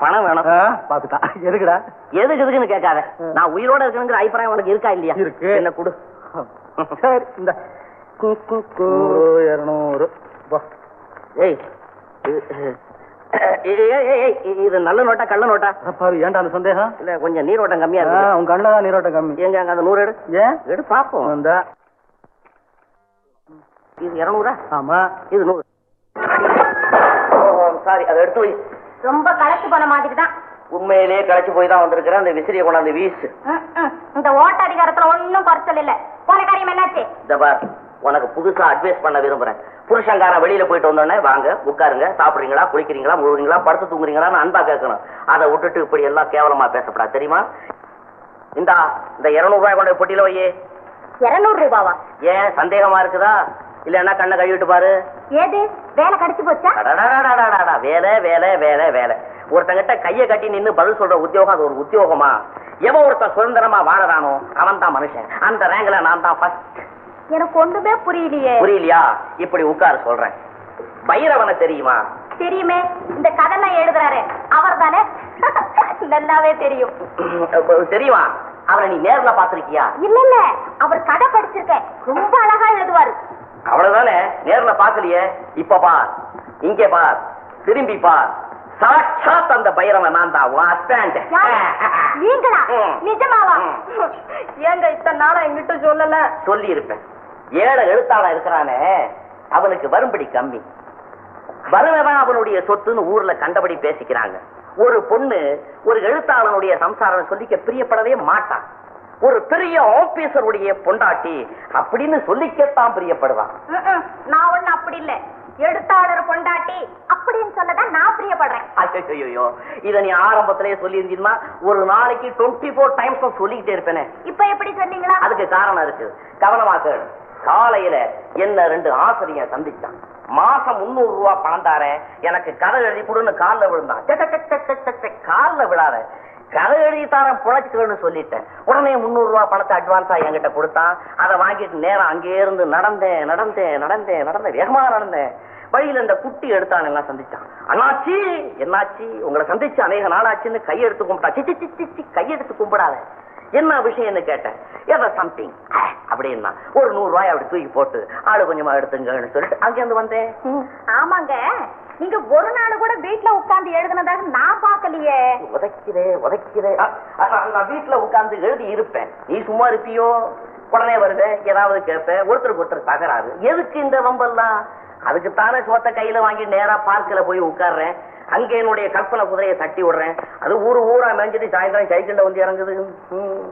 பணம் வேணும். பாத்துட்டான் எதுக்குடா? எதுக்கு எதுக்குன்னு கேட்காத. நான் உயிரோட இருக்கணுங்கிற அபிப்பிராயம் உனக்கு இருக்கா இல்லையா? இருக்கு. என்ன கொடு. சரி இந்த நூறு இருநூறு. ஏய் இது- நல்ல நோட்டா கள்ள நோட்டா? பாரு ஏன்டா அந்த சந்தேகம்? இல்ல கொஞ்சம் நீரோட்டம் கம்மியா இருக்கு. உன் கண்ணுல தான் நீரோட்டம் கம்மி. எங்க அங்க அந்த நூறு எடு. ஏன்? எடு பாப்போம். இந்த இது இருநூறா? ஆமா. இது நூறு. சாரி அதை எடுத்து வை. ரொம்ப களைச்சு போன மாதிரி தான் உண்மையிலேயே களைச்சு போய் தான் வந்திருக்கிறேன் அந்த விசிறியை கொண்டாந்து வீசு. இந்த ஓட்ட அதிகாரத்துல ஒண்ணும் குறைச்சல் இல்ல. போன காரியம் என்னாச்சு? இந்த பார் உனக்கு புதுசா அட்வைஸ் பண்ண விரும்புறேன். புருஷங்காரன் வெளியில போயிட்டு வந்தோடனே வாங்க உட்காருங்க சாப்பிடுறீங்களா குளிக்கிறீங்களா முழுகிறீங்களா படுத்து தூங்குறீங்களான்னு அன்பா கேட்கணும். அதை விட்டுட்டு இப்படி எல்லாம் கேவலமா பேசப்படாது தெரியுமா? இந்தா இந்த இருநூறு ரூபாய் கொண்டு பொட்டியில வையே. இருநூறு ரூபாவா? ஏன் சந்தேகமா இருக்குதா? இல்லன்னா கண்ணை கழுவிட்டு பாரு. ஏது? வேலை கிடைச்சு போச்சா? அடடடடடடடா, வேலை வேலை வேலை வேலை ஒருத்தங்கிட்ட கைய கட்டி நின்னு பதில் சொல்ற உத்தியோகம் அது ஒரு உத்தியோகமா எவன் ஒருத்தன் சுதந்திரமா வாழறானோ அவன் தான் மனுஷன் அந்த ரேங்க்ல நான் தான் ஃபர்ஸ்ட் எனக்கு ஒண்ணுமே புரியலையே புரியலையா இப்படி உட்கார சொல்றேன் பைரவனை தெரியுமா தெரியுமே இந்த கதெல்லாம் எழுதுறாரு அவர் தானே நல்லாவே தெரியும் தெரியுமா அவனை நீ நேர்ல பாத்திருக்கியா இல்ல இல்ல அவர் கதை படிச்சிருக்கேன் ரொம்ப அழகா எழுதுவாரு அவ்வளவுதானே? நேர்ல பாக்கலையே இப்ப பார். இங்கே பார். திரும்பி பார். சாட்சாத் அந்த பைரவன் நான் தான்? நீங்களா. நிஜமாவா. ஏங்க இத்தனை நாளா எங்கிட்ட சொல்லல? சொல்லி இருப்பேன் ஏழை எழுத்தாளன் இருக்கிறானே. அவனுக்கு வரும்படி கம்மி. வருவன் அவனுடைய சொத்துன்னு ஊர்ல கண்டபடி பேசிக்கிறாங்க. ஒரு பொண்ணு ஒரு எழுத்தாளனுடைய சம்சாரம் சொல்லிக்க பிரியப்படவே மாட்டான். ஒரு பெரிய ஆபீசருடைய பொண்டாட்டி அப்படின்னு சொல்லிக்கத்தான் பிரியப்படுவான். நான் ஒண்ணு அப்படி இல்ல. எழுத்தாளர் பொண்டாட்டி அப்படின்னு சொல்லதான் நான் பிரியப்படுறேன். ஐயோ இத நீ ஆரம்பத்திலேயே சொல்லி ஒரு நாளைக்கு டுவெண்ட்டி ஃபோர் டைம்ஸ் சொல்லிக்கிட்டே இருப்பேனே. இப்ப எப்படி சொன்னீங்களா? அதுக்கு காரணம் இருக்கு. கவனமா கேளு. காலையில என்ன ரெண்டு ஆசிரியர் சந்திச்சான். மாசம் முன்னூறு ரூபா பணம் தாரேன் எனக்கு கதை எழுதி கொடுன்னு கால்ல விழுந்தான். கால்ல விழாத. கதை எழுதி தாரேன் சொல்லிட்டேன். உடனே முன்னூறு ரூபா பணத்தை அட்வான்ஸா என்கிட்ட கொடுத்தான். அதை வாங்கிட்டு நேரம் அங்கே இருந்து நடந்தேன் நடந்தேன் நடந்தேன் நடந்தேன் வேகமா நடந்தேன். வழியில இந்த குட்டி எடுத்தான் எல்லாம் சந்திச்சான். அண்ணாச்சி என்னாச்சு? உங்களை சந்திச்சு அநேக நாளாச்சுன்னு கையெடுத்து கும்பிட்டா. சி, சி, சி, கையெடுத்து கும்பிடாத. என்ன விஷயம்னு கேட்டேன். ஏதோ சம்திங் அப்படின்னா. ஒரு நூறு ரூபாய் அப்படி தூக்கி போட்டு ஆளு கொஞ்சமா எடுத்துங்கன்னு சொல்லிட்டு அங்கிருந்து வந்தேன். ஆமாங்க. நீங்க ஒரு நாள் கூட வீட்ல உட்கார்ந்து எழுதுனதாக நான் பாக்கலையே உதைக்கிறே உதைக்கிறே அ, அ, நான் வீட்டுல உட்கார்ந்து எழுதி இருப்பேன். நீ சும்மா இருப்பியோ? உடனே வருத ஏதாவது கேட்பேன் ஒருத்தருக்கு ஒருத்தர் தகராறு. எதுக்கு இந்த வம்பெல்லாம்? அதுக்குத்தானே சோத்த கையில வாங்கி நேரா பார்க்கில் போய் உட்கார்றேன். அங்க என்னுடைய கற்பனை குதிரையை தட்டி விடுறேன். அது ஊரு ஊரா மேய்ஞ்சிட்டு சாயந்தரம் சைக்கிள்ல வந்து இறங்குது.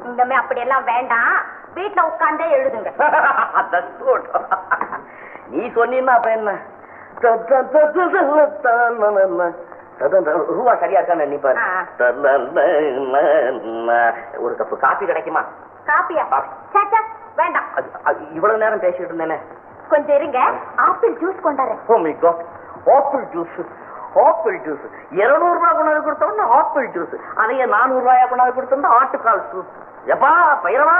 இந்தமே அப்படி எல்லாம் வேண்டாம். வீட்ல உட்கார்ந்தே எழுதுங்க. நீ சொன்னீன்னா அப்ப என்ன? ரூபா சரியா இருக்கான்னு எண்ணிப்பாரு ஒரு கப்பு காபி கிடைக்குமா காப்பியா வேண்டாம் அது, அது, இவ்வளவு நேரம் பேசிட்டு இருந்தேனே கொஞ்சம் இருங்க ஆப்பிள் ஜூஸ் கொண்டாரு ஓ my god apple juice apple juice இருநூறு ரூபாய் கொண்டாந்து கொடுத்தோம்னா ஆப்பிள் ஜூஸ் அதையே நானூறு ரூபாயா கொண்டாந்து கொடுத்தோம்னா ஆட்டுக்கால் ஜூஸ் எப்பா பயிரவா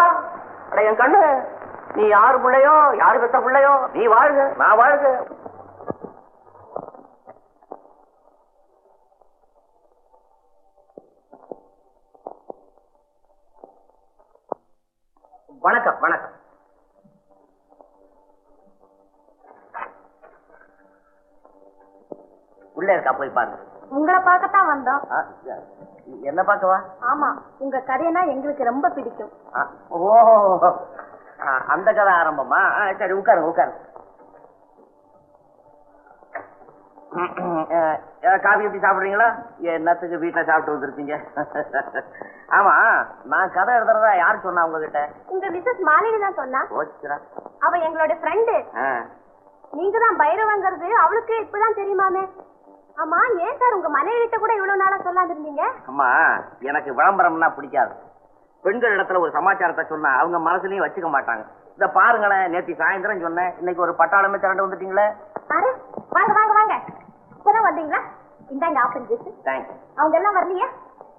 அட என் கண்ணு நீ யாரு பிள்ளையோ யாரு பெத்த பிள்ளையோ நீ வாழ்க நான் வாழ்க வணக்கம் வணக்கம். உள்ள இருக்கா போய் பாருங்க. உங்களை பார்க்கத்தான் வந்தோம். என்ன பார்க்கவா? ஆமா உங்க கதைனா எங்களுக்கு ரொம்ப பிடிக்கும். ஓ அந்த கதை ஆரம்பமா? சரி உட்காருங்க உட்காருங்க. காபி எப்படி சாப்பிடுறீங்களா? என்னத்துக்கு வீட்டுல சாப்பிட்டு வந்திருப்பீங்க ஆமா நான் கதை எழுதுறதா யார் சொன்னா உங்ககிட்ட? உங்க மிஸ்ஸஸ் மாலினி தான் சொன்னா. அவ எங்களோட ஃப்ரெண்டு நீங்க தான் பைரவங்கிறது அவளுக்கு இப்பதான் தெரியுமாமே? ஆமா ஏன் சார் உங்க மனைவி கிட்ட கூட இவ்வளவு நாளா சொல்லாம இருந்தீங்க அம்மா எனக்கு விளம்பரம்னா பிடிக்காது. பெண்கள் இடத்துல ஒரு சமாச்சாரத்தை சொன்னா அவங்க மனசுலயும் வச்சுக்க மாட்டாங்க. இந்த பாருங்களேன் நேத்தி சாயந்தரம் சொன்னேன் இன்னைக்கு ஒரு பட்டாளமே திரண்டு வந்துட்டீங்களே? வாங்க வாங்க வாங்க. இப்பதான் வந்தீங்களா? இந்தாங்க ஆப்பிள் ஜூஸ் தேங்க்ஸ் அவங்க எல்லாம் வரலையா?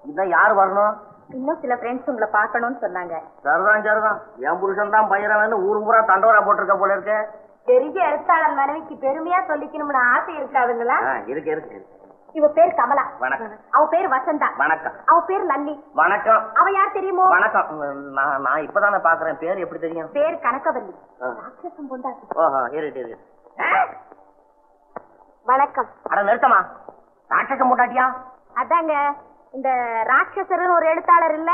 இதான் யார் வரணும்? இன்னும் சில ஃப்ரெண்ட்ஸ் உங்களை பார்க்கணும்னு சொன்னாங்க. சரிதான் சரிதான். என் புருஷன் தான் பயிரவன் ஊர் பூரா தண்டோரா போட்டிருக்க போல இருக்கு. பெரிய எழுத்தாளர் மனைவிக்கு பெருமையா சொல்லிக்கணும்னு ஆசை இருக்காதுங்களா இருக்கு இருக்கு இருக்கு. இவ பேர் கமலா. வணக்கம். அவ பேர் வசந்தா. வணக்கம். அவ பேர் லல்லி. வணக்கம். அவ யார் தெரியுமோ? வணக்கம். நான் நான் இப்பதானே பாக்குறேன் பேர் எப்படி தெரியும்? பேர் கனகவல்லி. ஆ. ராட்சசம் பொண்டாட்டி. ஓஹோ இருட்டு இரு வணக்கம். அட நிறுத்தமா ராட்சசம் போட்டாட்டியா அதாங்க இந்த ராட்சசர்னு ஒரு எழுத்தாளர் இல்ல.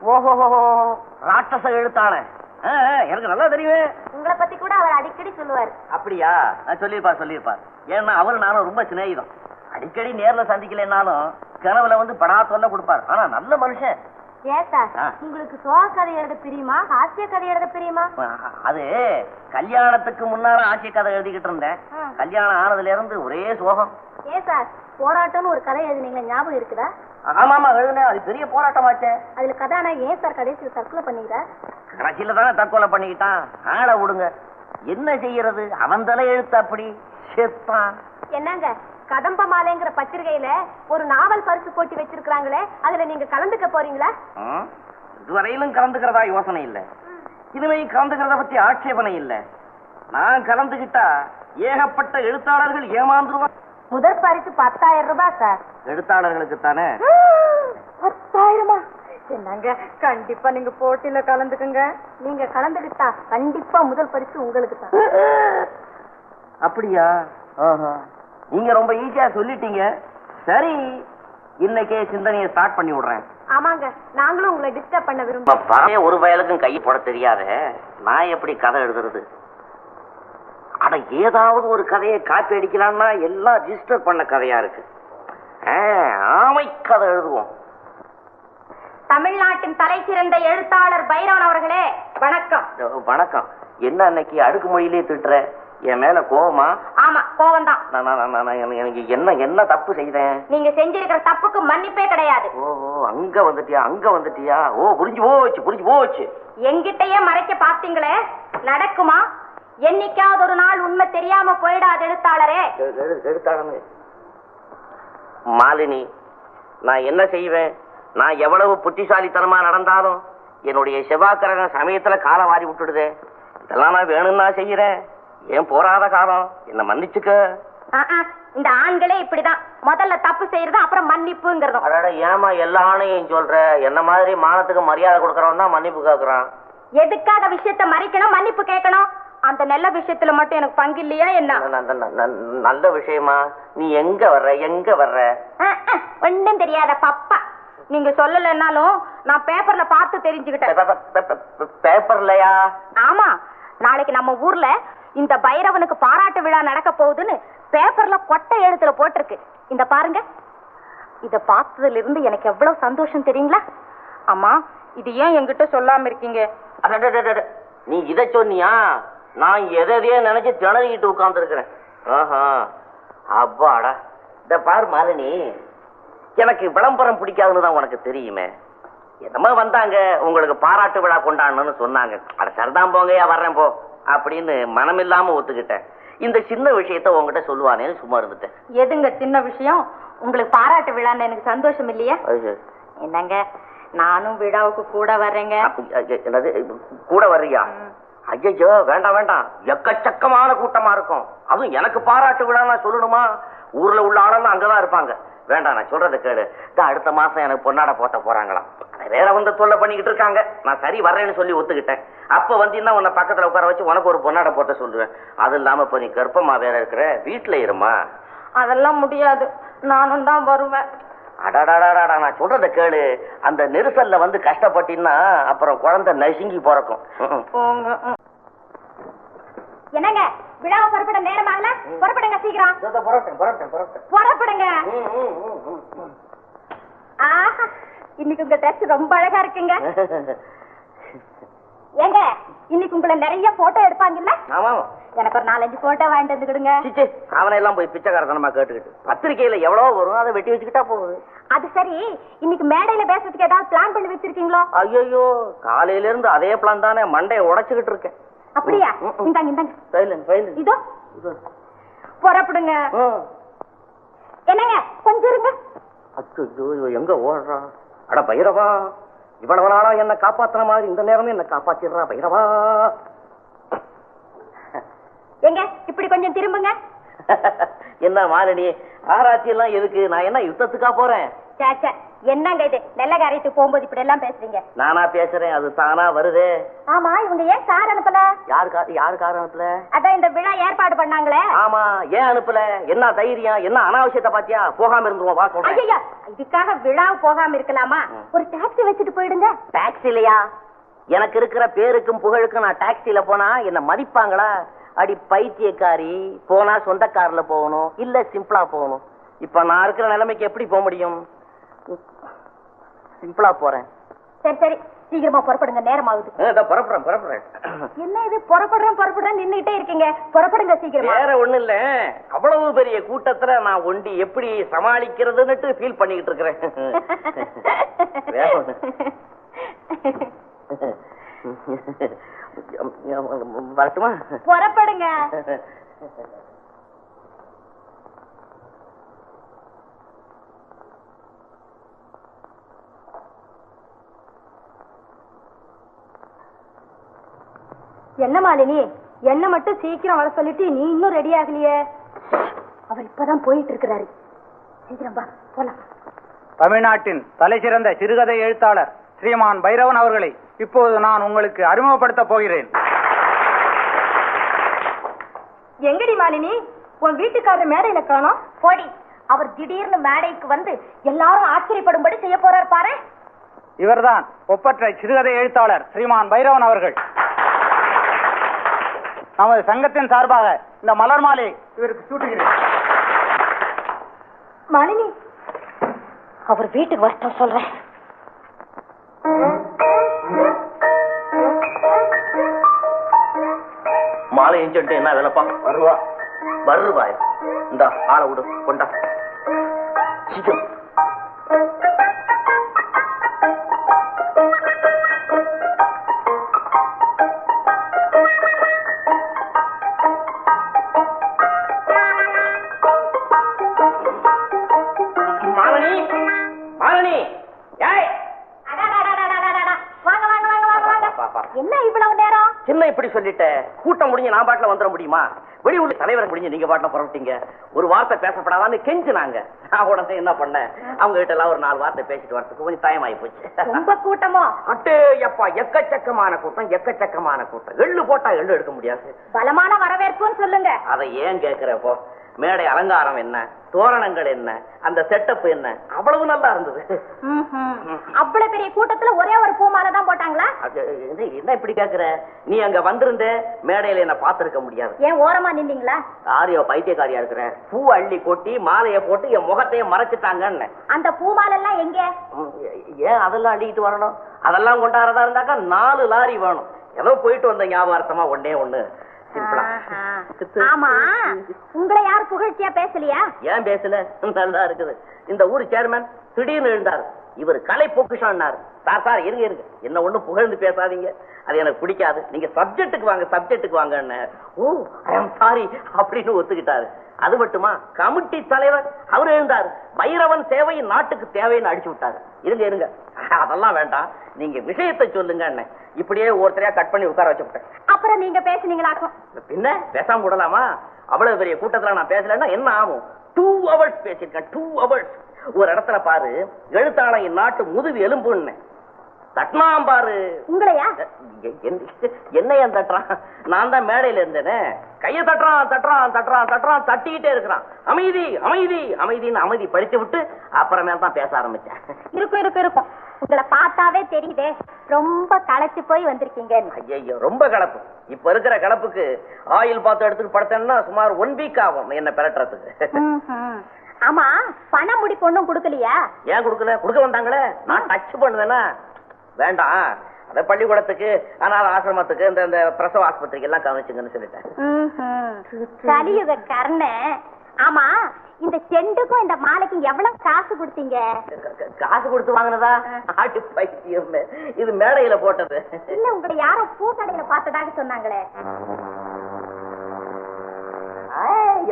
ஓஹோ ராட்சச எழுத்தாள ஆ, ஆ, எனக்கு நல்லா தெரியுமே. உங்களை பத்தி கூட அவர் அடிக்கடி சொல்லுவார். அப்படியா? ஆ, சொல்லியிருப்பார் சொல்லியிருப்பார். ஏன்னா அவரு நானும் ரொம்ப சிநேகிதம். அடிக்கடி நேர்ல சந்திக்கலைன்னாலும் கனவுல வந்து படா தொல்லை கொடுப்பார். ஆனா நல்ல மனுஷன். ஆ. உங்களுக்கு சோக கதை எழுத பிரியுமா? ஹாஸ்ய கதை எழுத பிரியுமா அது கல்யாணத்துக்கு முன்னால ஆட்சி கதை எழுதிக்கிட்டு இருந்தேன். கல்யாணம் ஆனதுல இருந்து ஒரே சோகம். ஏன் சார்? போராட்டம்னு ஒரு கதை எழுதுனீங்களா ஞாபகம் இருக்குதா? ஆமா ஆமா எழுதுனேன். அது பெரிய போராட்டமாச்சே. அதுல கதானா ஏன் சார் கடைசியில் தற்கொலை பண்ணிக்கிறார் கடைசியில தானே தற்கொலை பண்ணிக்கிட்டான். ஆளை விடுங்க. என்ன செய்யறது? அவன் தலை எழுத்து அப்படி. செத்தான். என்னங்க? கதம்ப மாலைங்கிற பத்திரிகையில ஒரு நாவல் பரிசு போட்டி வச்சிருக்காங்களே அதுல நீங்க கலந்துக்க போறீங்களா? இதுவரையிலும் கலந்துக்கிறதா யோசனை இல்ல. இனிமே கலந்துக்கிறத பத்தி ஆட்சேபனை இல்ல. நான் கலந்துகிட்டா ஏகப்பட்ட எழுத்தாளர்கள் ஏமாந்துருவா முதற் பரிசு பத்தாயிரம் ரூபாய் சார். எழுத்தாளர்களுக்கு தானே பத்தாயிரமா? என்னங்க கண்டிப்பா நீங்க போட்டியில கலந்துக்குங்க. நீங்க கலந்துக்கிட்டா கண்டிப்பா முதல் பரிசு உங்களுக்கு தான் அப்படியா? ஆஹா. நீங்க ரொம்ப ஈஸியா சொல்லிட்டீங்க. சரி இன்னைக்கே சிந்தனையை ஸ்டார்ட் பண்ணி விடுறேன். ஆமாங்க நாங்களும் உங்களை டிஸ்டர்ப் பண்ண பழைய ஒரு பயலுக்கும் கை போட தெரியாத. நான் எப்படி கதை எழுதுறது? அட ஏதாவது ஒரு கதையை காப்பி அடிக்கலாம்னா எல்லாம் ரிஜிஸ்டர் பண்ண கதையா இருக்கு. ஆமை கதை எழுதுவோம். தமிழ்நாட்டின் தலை சிறந்த எழுத்தாளர் பைரவன் அவர்களே வணக்கம். வணக்கம். என்ன அன்னைக்கு அடுக்கு மொழியிலே திட்டுற? என் மேல கோவமா? ஆமா கோவம் தான் எனக்கு என்ன என்ன தப்பு செய்தேன்? நீங்க செஞ்சிருக்கிற தப்புக்கு மன்னிப்பே கிடையாது. ஓ அங்க வந்துட்டியா அங்க வந்துட்டியா? ஓ புரிஞ்சு போச்சு புரிஞ்சு போச்சு. எங்கிட்டயே மறைக்க பாத்தீங்களே நடக்குமா? என்னைக்காவது ஒரு நாள் உண்மை தெரியாம போயிடாது எழுத்தாளரே. எழுத்தாளனே. மாலினி நான் என்ன செய்வேன்? நான் எவ்வளவு புத்திசாலித்தனமா நடந்தாலும் என்னுடைய செவ்வாய்க்கிரகம் சமயத்துல காலை வாரி விட்டுடுதே. இதெல்லாம் நான் வேணும்னு நான் செய்யறேன். ஏன் போராத காலம் என்ன மன்னிச்சுக்க. இந்த ஆண்களே இப்படிதான். முதல்ல தப்பு செய்யறது அப்புறம் மன்னிப்புங்கிறதும். அடட ஏமா எல்லா ஆணையும் சொல்ற? என்ன மாதிரி மானத்துக்கு மரியாதை கொடுக்கறவன் தான் மன்னிப்பு கேக்குறான்? எதுக்காக விஷயத்த மறைக்கணும் மன்னிப்பு கேட்கணும்? அந்த நல்ல விஷயத்துல மட்டும் எனக்கு பங்கு இல்லையா என்ன? நல்ல விஷயமா? நீ எங்க வர்ற எங்க வர்ற? ஒண்ணும் தெரியாத பப்பா. நீங்க சொல்லலைன்னாலும் நான் பேப்பர்ல பார்த்து தெரிஞ்சுக்கிட்டேன். பேப்பர்லயா? ஆமா நாளைக்கு நம்ம ஊர்ல இந்த பைரவனுக்கு பாராட்டு விழா நடக்க போகுதுன்னு பேப்பர்ல கொட்டை எழுத்துல போட்டிருக்கு. இந்த பாருங்க. இத பார்த்ததுல இருந்து எனக்கு எவ்வளவு சந்தோஷம் தெரியுங்களா? அம்மா இது ஏன் என்கிட்ட சொல்லாம இருக்கீங்க? நீ இத சொன்னியா? நான் எதையே நினைச்சு திணறிக்கிட்டு உட்கார்ந்து இருக்கிறேன் ஆஹா. அப்பாடா. இந்த பார் மாலினி. எனக்கு விளம்பரம் பிடிக்காதுன்னு தான் உனக்கு தெரியுமே. என்னமோ வந்தாங்க. உங்களுக்கு பாராட்டு விழா கொண்டாடணும்னு சொன்னாங்க. அட சரிதான் போங்கயா வர்றேன் போ. அப்படின்னு மனமில்லாம ஒத்துக்கிட்டேன். இந்த சின்ன விஷயத்த உங்ககிட்ட சொல்லுவானேன்னு சும்மா இருந்துட்டேன். எதுங்க சின்ன விஷயம்? உங்களுக்கு பாராட்டு விழான்னு எனக்கு சந்தோஷம் இல்லையா? என்னங்க? நானும் விழாவுக்கு கூட வர்றேங்க. என்னது? கூட வர்றியா? ஐயோ வேண்டாம் வேண்டாம். எக்கச்சக்கமான கூட்டமா இருக்கும். அதுவும் எனக்கு பாராட்டு விழா சொல்லணுமா? ஊர்ல உள்ள ஆளெல்லாம் அங்கதான் இருப்பாங்க. வேண்டாம் நான் சொல்றத கேளு. இதோ அடுத்த மாசம் எனக்கு பொன்னாட போட்ட போறாங்களாம். வேற வந்து தொல்லை பண்ணிக்கிட்டு இருக்காங்க. நான் சரி வர்றேன்னு சொல்லி ஒத்துக்கிட்டேன். அப்ப வந்தீங்கன்னா உன்னை பக்கத்துல உட்கார வச்சு உனக்கு ஒரு பொன்னாட போட்ட சொல்லுவேன். அது இல்லாம இப்ப நீ கர்ப்பமா வேற இருக்கிற வீட்டுல இருமா? அதெல்லாம் முடியாது. நானும் தான் வருவேன். அடாடாடாடா நான் சொல்றத கேளு. அந்த நெரிசல்ல வந்து கஷ்டப்பட்டீங்கன்னா அப்புறம் குழந்தை நசுங்கி பிறக்கும். என்னங்க? விழாவை புறப்பட நேரமாகல? புறப்படுங்க சீக்கிரம். புறப்படுங்க. இன்னைக்கு உங்க ட்ரெஸ் ரொம்ப அழகா இருக்குங்க. ஏங்க இன்னைக்கு உங்களை நிறைய போட்டோ எடுப்பாங்கல்ல? எனக்கு ஒரு நாலஞ்சு போட்டோ வாங்கிட்டு வந்துக்கிடுங்க சிச்சி அவனை எல்லாம் போய் பிச்சைக்காரத்தனமா கேட்டுக்கிட்டு. பத்திரிக்கையில எவ்வளவு வரும் அதை வெட்டி வச்சுக்கிட்டா போகுது. அது சரி இன்னைக்கு மேடையில பேசுறதுக்கு ஏதாவது பிளான் பண்ணி வச்சிருக்கீங்களோ? ஐயோ காலையில இருந்து அதே பிளான் தானே மண்டையை உடைச்சுக்கிட்டு இருக்கேன். அப்படியா. இந்தாங்க இந்தாங்க. சைலண்ட் சைலண்ட் இதோ. புறப்படுங்க. என்னங்க? கொஞ்சம் இருங்க. அச்சோ எங்க ஓடுறா? அட பைரவா இவ்வளவு நாளா என்ன காப்பாத்துற மாதிரி இந்த நேரமே என்ன காப்பாத்திடுறா பைரவா. எங்க? இப்படி கொஞ்சம் திரும்புங்க. என்ன மாலினி ஆராய்ச்சி எல்லாம் எதுக்கு? நான் என்ன யுத்தத்துக்கா போறேன்? என்னங்க இது? நெல்ல காரியத்துக்கு போகும்போது இப்படி எல்லாம் பேசுறீங்க. நானா பேசுறேன் அது தானா வருதே? ஆமா இவங்க ஏன் சார் அனுப்பல? யாரு கா- யாரு காரணத்துல அதான் இந்த விழா ஏற்பாடு பண்ணாங்களே. ஆமா ஏன் அனுப்பல? என்ன தைரியம்? என்ன அனாவசியத்தை பாத்தியா? போகாம இருந்துருவோம் வா சொல்றேன். ஐயா இதுக்காக விழா போகாம இருக்கலாமா? ஒரு டாக்ஸி வச்சுட்டு போயிடுங்க. டாக்ஸிலையா எனக்கு இருக்கிற பேருக்கும் புகழுக்கும் நான் டாக்ஸில போனா என்ன மதிப்பாங்களா? அடி பைத்தியக்காரி போனா சொந்த கார்ல போகணும் இல்ல சிம்பிளா போகணும். இப்ப நான் இருக்கிற நிலைமைக்கு எப்படி போக முடியும்? சிம்பிளா போறேன். சரி சரி. சீக்கிரமா புறப்படுங்க. நேரம் ஆகுது புறப்படுறேன் புறப்படுறேன். என்ன இது? புறப்படுறேன் புறப்படுறேன் நின்னுகிட்டே இருக்கீங்க. புறப்படுங்க சீக்கிரமா. வேற ஒண்ணு இல்ல. அவ்வளவு பெரிய கூட்டத்துல நான் ஒண்டி எப்படி சமாளிக்கிறதுன்னுட்டு ஃபீல் பண்ணிக்கிட்டு இருக்கிறேன். வரட்டுமா? புறப்படுங்க. என்ன மாலினி? என்ன மட்டும் சீக்கிரம் வர சொல்லிட்டு நீ இன்னும் ரெடி ஆகலையே? அவர் இப்பதான் போயிட்டு இருக்கிறாரு சீக்கிரம் போலாம். தமிழ்நாட்டின் தலைசிறந்த சிறுகதை எழுத்தாளர் ஸ்ரீமான் பைரவன் அவர்களை இப்போது நான் உங்களுக்கு அறிமுகப்படுத்த போகிறேன். எங்கடி மாலினி? உன் வீட்டுக்காரர் மேடையில காணோம். போடி அவர் திடீர்னு மேடைக்கு வந்து எல்லாரும் ஆச்சரியப்படும்படி செய்ய போறார் பாரு. இவர்தான் ஒப்பற்ற சிறுகதை எழுத்தாளர் ஸ்ரீமான் பைரவன் அவர்கள். நமது சங்கத்தின் சார்பாக இந்த மலர் மாலை இவருக்கு சூட்டுகிறேன். மாலினி அவர் வீட்டுக்கு வரட்டும் சொல்றேன். மாலை சொல்லிட்டு என்ன வேலைப்பா? வருவா. வருவாய். இந்த ஆளை விடு கொண்டா. சீக்கிரம். சொல்லிட்ட. கூட்டம் முடிஞ்சு நான் பாட்டுல வந்துட முடியுமா? வெளியூர்ல தலைவரை முடிஞ்சு நீங்க பாட்டுல புறப்பட்டீங்க. ஒரு வார்த்தை பேசப்படாதான்னு கெஞ்சினாங்க. நான் உடனே என்ன பண்ணேன்? அவங்க கிட்ட எல்லாம் ஒரு நாலு வார்த்தை பேசிட்டு வரதுக்கு கொஞ்சம் டைம் ஆகி போச்சு. ரொம்ப கூட்டமோ? அட்டே எப்பா எக்கச்சக்கமான கூட்டம் எக்கச்சக்கமான கூட்டம். எள்ளு போட்டா எள்ளு எடுக்க முடியாது. பலமான வரவேற்புன்னு சொல்லுங்க. அதை ஏன் கேக்குறப்போ மேடை அலங்காரம் என்ன? தோரணங்கள் என்ன? அந்த செட்டப் என்ன? அவ்வளவு நல்லா இருந்தது. அவ்வளவு பெரிய கூட்டத்துல ஒரே ஒரு பூமாலை தான் போட்டாங்களா? என்ன இப்படி கேக்குற? நீ அங்க வந்திருந்த மேடையில என்ன பார்த்திருக்க முடியாது. ஏன் ஓரமா நின்னீங்களா? ஆரியோ பைத்தியக்காரியா இருக்கிற. பூ அள்ளி கொட்டி மாலையை போட்டு என் முகத்தையே மறைச்சிட்டாங்கன்னு. அந்த பூமாலை எல்லாம் எங்க ஏன் அதெல்லாம் அள்ளிக்கிட்டு வரணும்? அதெல்லாம் கொண்டாடுறதா இருந்தாக்கா நாலு லாரி வேணும். ஏதோ போயிட்டு வந்த ஞாபகார்த்தமா ஒண்ணே ஒண்ணு. ஆமா. உங்களை யார் புகழ்ச்சியா பேசலையா? ஏன் பேசல? நல்லா இருக்குது. இந்த ஊர் சேர்மேன் திடீர்னு எழுந்தாரு. இவர் கலை பொக்குஷான்னாரு. சார் சார் இருங்க இருங்க. என்ன ஒண்ணும் புகழ்ந்து பேசாதீங்க. அது எனக்கு பிடிக்காது. நீங்க சப்ஜெக்ட்டுக்கு வாங்க சப்ஜெக்ட்டுக்கு வாங்கன்னு. ஓ ஐ அம் சாரி அப்படின்னு ஒத்துக்கிட்டாரு. அது மட்டுமா? கமிட்டி தலைவர் அவர் எழுந்தாரு. பைரவன் சேவை நாட்டுக்கு தேவைன்னு அடிச்சு விட்டாரு. இருங்க இருங்க. அதெல்லாம் வேண்டாம். நீங்க விஷயத்தை சொல்லுங்க இப்படியே ஒருத்தரையா கட் பண்ணி உட்கார வச்சு விட்டேன். அப்புறம் நீங்க பேசுனீங்களாக்கும். பின்ன பேசாம விடலாமா? அவ்வளவு பெரிய கூட்டத்துல நான் பேசலன்னா என்ன ஆகும்? டூ ஹவர்ஸ் பேசியிருக்கேன் டூ ஹவர்ஸ் ஒரு இடத்துல பாரு எழுத்தாளன் நாட்டு முதுகு எலும்புன்னு. தட்டினான் பாரு. உங்களையா? என்னையா தட்டுறான்? நான் தான் மேடையில இருந்தேனே. கைய தட்டுறான் தட்டுறான் தட்டுறான் தட்டுறான் தட்டிக்கிட்டே இருக்கிறான். அமைதி அமைதி அமைதின்னு அமைதி படிச்சு விட்டு அப்புறமேல தான் பேச ஆரம்பிச்சேன். இருக்கும் இருக்கும் இருக்கும். உங்களை பார்த்தாவே தெரியுதே. ரொம்ப களைச்சு போய் வந்திருக்கீங்கன்னு. ஐயோ ரொம்ப கலப்பு இப்ப இருக்கிற கலப்புக்கு ஆயில் பாத்து எடுத்துட்டு படுத்தேன்னா சுமார் ஒன் வீக் ஆகும் என்ன பெரட்டுறதுக்கு. ஆமா பண முடிப்பு ஒண்ணும் கொடுக்கலையா? ஏன் கொடுக்கல? கொடுக்க வந்தாங்களே? நான் டச் பண்ணுவேனா? வேண்டாம். அத பள்ளிக்கூடத்துக்கு அனாத ஆசிரமத்துக்கு இந்த இந்த பிரசவ ஆஸ்பத்திரிக்கு எல்லாம் கவனிச்சுங்கன்னு சொல்லிட்டேன். கலியுக கர்ண ஆமா இந்த செண்டுக்கும் இந்த மாலைக்கும் எவ்வளவு காசு கொடுத்தீங்க? காசு கொடுத்து வாங்கினதா? ஆட்டு பைத்தியம். இது மேடையில போட்டது. இல்ல உங்களை யாரோ பூக்கடையில பார்த்ததாக சொன்னாங்களே?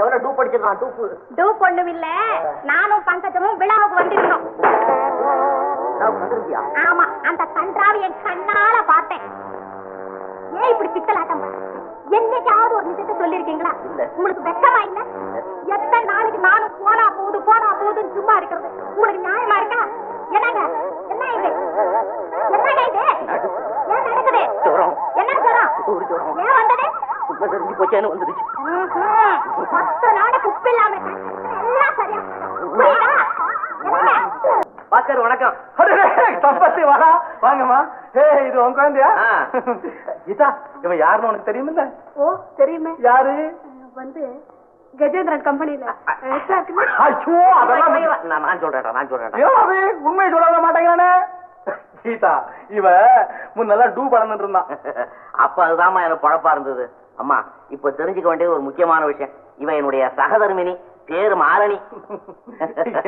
எவ்வளவு டூப் அடிச்சிருக்கான் டூப்பு. டூ பொண்ணும் இல்ல நானும் பங்கஜமும் விழாவுக்கு வந்திருந்தோம். வந்திருக்கியா? ஆமா அந்த கன்றாவை என் கண்ணால பார்த்தேன் ஏன் இப்படி பித்தலாட்டம். என்னைக்காவது ஒரு நிஜத்தை சொல்லிருக்கீங்களா. உங்களுக்கு வெக்கமா இல்ல எத்தனை நாளைக்கு நானும் போனா போகுது போனா போகுதுன்னு சும்மா இருக்கிறது உங்களுக்கு நியாயமா இருக்கா என்னங்க என்ன இது என்னங்க இது ஏன் நடக்குது. என்ன ஜுரம். ஏன் வந்தது தெரிஞ்சு போச்சேன்னு. பத்து இல்லாம. எல்லாம் சரியா? பாஸ்கர் வணக்கம் சம்பத்தி வரா வாங்கம்மா. ஏ இது உன் குழந்தையா. இதா இவன் யாருன்னு உனக்கு தெரியுமில்ல? ஓ தெரியுமே. யாரு? வந்து கஜேந்திரன் கம்பெனில ஐயோ அதெல்லாம் நான் நான் சொல்றேன்டா நான் சொல்றேன்டா. ஐயோ அது உண்மை சொல்ல மாட்டேங்கிறானே. கீதா இவ முன்னெல்லாம் டூ பழந்துட்டு இருந்தான் அப்ப அதுதாம்மா எனக்கு பழப்பா இருந்தது. அம்மா இப்ப தெரிஞ்சுக்க வேண்டியது ஒரு முக்கியமான விஷயம். இவன் என்னுடைய சகதர்மினி பேரு மாரணி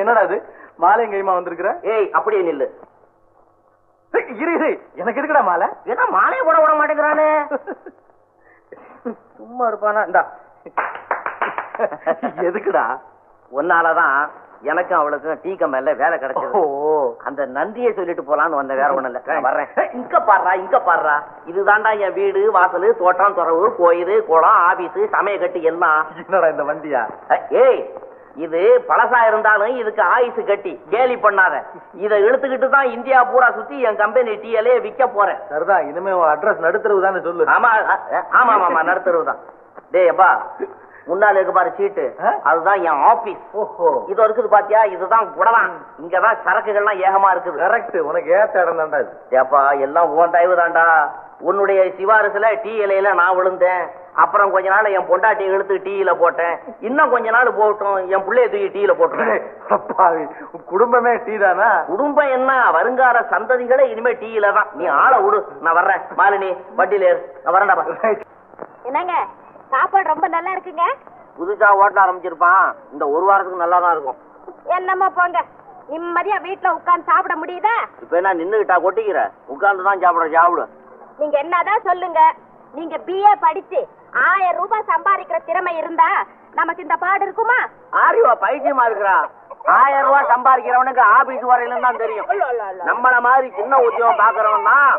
என்னடா இது? மாலை கைமா வந்திருக்கிற? ஏய் அப்படியே நில்லு. இரு இரு. எனக்கு இருக்குடா மாலை? ஏன்னா மாலையை போட விட மாட்டேங்கிறானே. சும்மா இருப்பானா? இந்தா. எதுக்குடா? உன்னாலதான் எனக்கும் அவளுக்கும் டீ கம்பெனில வேலை கிடைச்சது. ஓ அந்த நன்றியை சொல்லிட்டு போலான்னு வந்த வேற ஒண்ணு இல்ல. வர்றேன். இங்க பாடுறா இங்க பாடுறா இதுதான்டா என் வீடு வாசல் தோட்டம் துறவு கோயில் குளம் ஆபீஸ் சமயக்கட்டு எல்லாம். என்னடா இந்த வண்டியா? ஏய் இது பழசா இருந்தாலும் இதுக்கு ஆயுசு கட்டி கேலி பண்ணாத. இதை இழுத்துக்கிட்டு தான் இந்தியா பூரா சுத்தி என் கம்பெனி டீயலே விக்க போறேன். சரிதான் இனிமே அட்ரஸ் நடுத்தரவு தானே சொல்லு. ஆமா ஆமா ஆமா நடுத்தருவு தான். டேய் அப்பா முன்னால இருக்கு பாரு சீட்டு? அதுதான் என் ஆபீஸ் ஓஹோ. இது இருக்குது பாத்தியா? இதுதான் குடலாம் இங்கதான் சரக்குகள்லாம் ஏகமா இருக்குது. கரெக்ட் உனக்கு ஏத்த இடம் இது. ஏப்பா எல்லாம் உன் தயவு தான்டா. உன்னுடைய சிவாரசுல டீ இலையில நான் விழுந்தேன். அப்புறம் கொஞ்ச நாள் என் பொண்டாட்டி இழுத்து டீயில போட்டேன். இன்னும் கொஞ்ச நாள் போகட்டும் என் பிள்ளைய தூக்கி டீயில போட்டுருவேன். குடும்பமே டீ தானா? குடும்பம் என்ன? வருங்கால சந்ததிகளே இனிமே டீயில தான். நீ ஆளை விடு. நான் வர்றேன். மாலினி வண்டியில ஏறு. நான் வரேன்டா என்னங்க? சாப்பாடு ரொம்ப நல்லா இருக்குங்க? புதுசா ஓட்ட ஆரம்பிச்சிருப்பான். இந்த ஒரு வாரத்துக்கு நல்லா தான் இருக்கும். என்னமோ போங்க. நிம்மதியா வீட்டுல உட்கார்ந்து சாப்பிட முடியுதா? இப்ப என்ன நின்னுகிட்டா கொட்டிக்கிற? உட்கார்ந்து தான் சாப்பிட சாப்பிடு. நீங்க என்னதான் சொல்லுங்க? நீங்க பிஏ படிச்சு ஆயிரம் ரூபாய் சம்பாதிக்கிற திறமை இருந்தா நமக்கு இந்த பாடு இருக்குமா? ஆரிவா பைத்தியமா இருக்கிறா? ஆயிரம் ரூபாய் சம்பாதிக்கிறவனுக்கு ஆபீஸ் வரையிலும் தான் தெரியும். நம்மள மாதிரி சின்ன உத்தியோகம் பாக்குறவன் தான்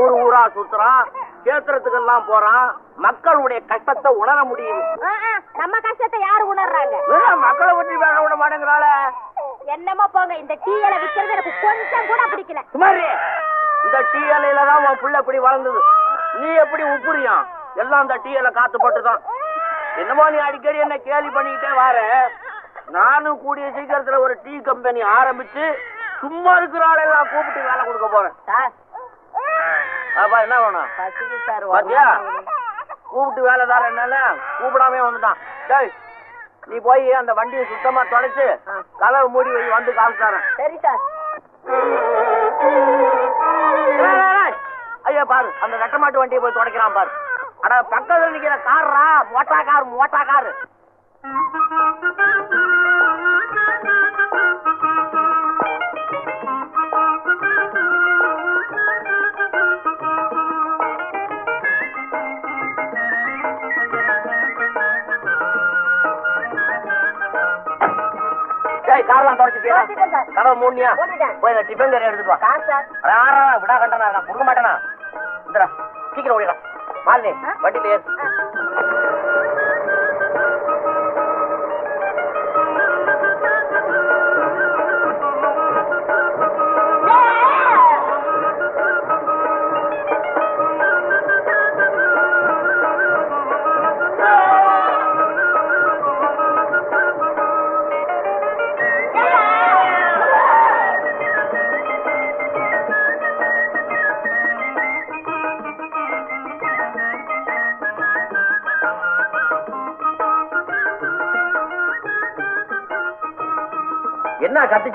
ஊர் ஊரா சுத்துறான் கேத்திரத்துக்கு எல்லாம் போறான் மக்களுடைய கஷ்டத்தை உணர முடியுது நம்ம கஷ்டத்தை யாரு உணர்றாங்க? மக்களை பற்றி பேச விட மாட்டேங்கிறாள? என்னமோ போங்க இந்த டீயல விக்கிறது எனக்கு கொஞ்சம் கூட பிடிக்கல. சுமாரி இந்த டீ இலையில தான் உன் புள்ள இப்படி வளர்ந்தது. நீ எப்படி உப்புரியான் எல்லாம் இந்த டீ இலை காத்து போட்டுதான். என்னமோ நீ அடிக்கடி என்ன கேலி பண்ணிக்கிட்டே வார. நானும் கூடிய சீக்கிரத்துல ஒரு டீ கம்பெனி ஆரம்பிச்சு சும்மா இருக்கிற ஆளெல்லாம் கூப்பிட்டு வேலை கொடுக்க போறேன். அப்பா என்ன வேணும்? பாத்தியா? கூப்பிட்டு வேலை தார என்னால கூப்பிடாம வந்துட்டான். டேய் நீ போய் அந்த வண்டியை சுத்தமா தொடச்சு கதவை மூடி வை வந்து காசு தரேன் சரி. சார். ஐயா பாரு அந்த ரெட்டமாட்டு வண்டியை போய் தொடக்கிறான் பாரு. அட பக்கத்துல நிக்கிற கார்ரா மோட்டா கார் மோட்டா கார். தொடச்சிட்டியா தொடச்சிட்டேன் சார். கதவை மூடிட்டேன். போய் டிஃபன் கறி எடுத்துட்டு வா. விடா கண்டனா நான் கொடுக்க மாட்டேனா? சீக்கிரம் ஓடிடா மாலினி வண்டியில ஏறு.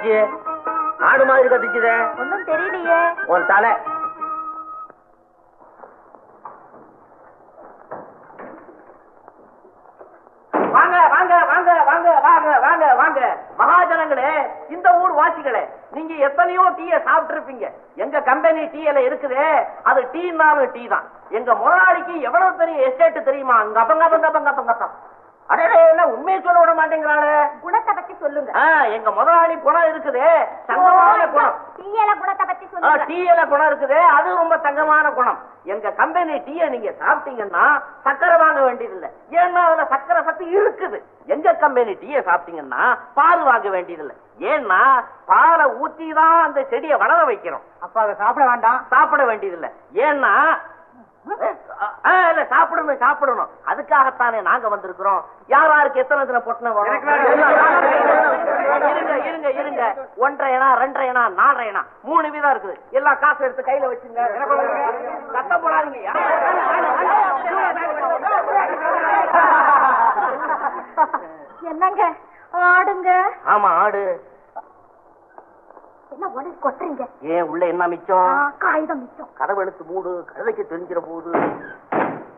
கத்துச்சு ஆடு மாதிரி கத்துச்சுதே ஒன்னும் தெரியலையே. உன் தலை. வாங்க வாங்க வாங்க வாங்க வாங்க வாங்க வாங்க. மகாஜனங்களே இந்த ஊர் வாசிகளே நீங்க எத்தனையோ டீய சாப்பிட்டு இருப்பீங்க எங்க கம்பெனி டீயில இருக்குதே அது டீனாலும் டீ தான் எங்க முதலாளிக்கு எவ்வளவு பெரிய எஸ்டேட் தெரியுமா? அங்க அப்பங்க அப்பங்க அப்பங்க உண்மையை சொல்ல விட மாட்டேங்கிறாளே. சொல்லுங்க. ஆ, எங்க முதலாளி குணம் இருக்குதே. சங்கமான குணம். டீயல குணத்தை பத்தி சொல்லுங்க. டீயில குணம் இருக்குது. அது ரொம்ப தங்கமான குணம். எங்க கம்பெனி டீயை நீங்க சாப்பிட்டீங்கன்னா சக்கரை வாங்க வேண்டியதில்லை. ஏன்னா அதுல சக்கரை சத்து இருக்குது. எங்க கம்பெனி டீயை சாப்பிட்டீங்கன்னா பால் வாங்க வேண்டியதில்லை. ஏன்னா பாலை ஊத்தி தான் அந்த செடியை வளர வைக்கிறோம். அப்ப அதை சாப்பிட வேண்டாம். சாப்பிட வேண்டியதில்லை. ஏன்னா சாப்பிடணும் சாப்பிடணும். அதுக்காகத்தானே நாங்க வந்திருக்கிறோம். யார் யாருக்கு எத்தனை? எனக்கு வேணும். இருங்க இருங்க மூணு வீதம் இருக்குது. எல்லா காசு எடுத்து கையில வச்சுங்க. சத்தம் போடாதீங்க. என்னங்க? ஆடுங்க. ஆமா ஆடு. என்ன உடனே கொட்டுறீங்க? ஏன் உள்ள என்ன மிச்சம்? காகிதம் மிச்சம். கதவு எடுத்து மூடு கழுதைக்கு தெரிஞ்சிட போகுது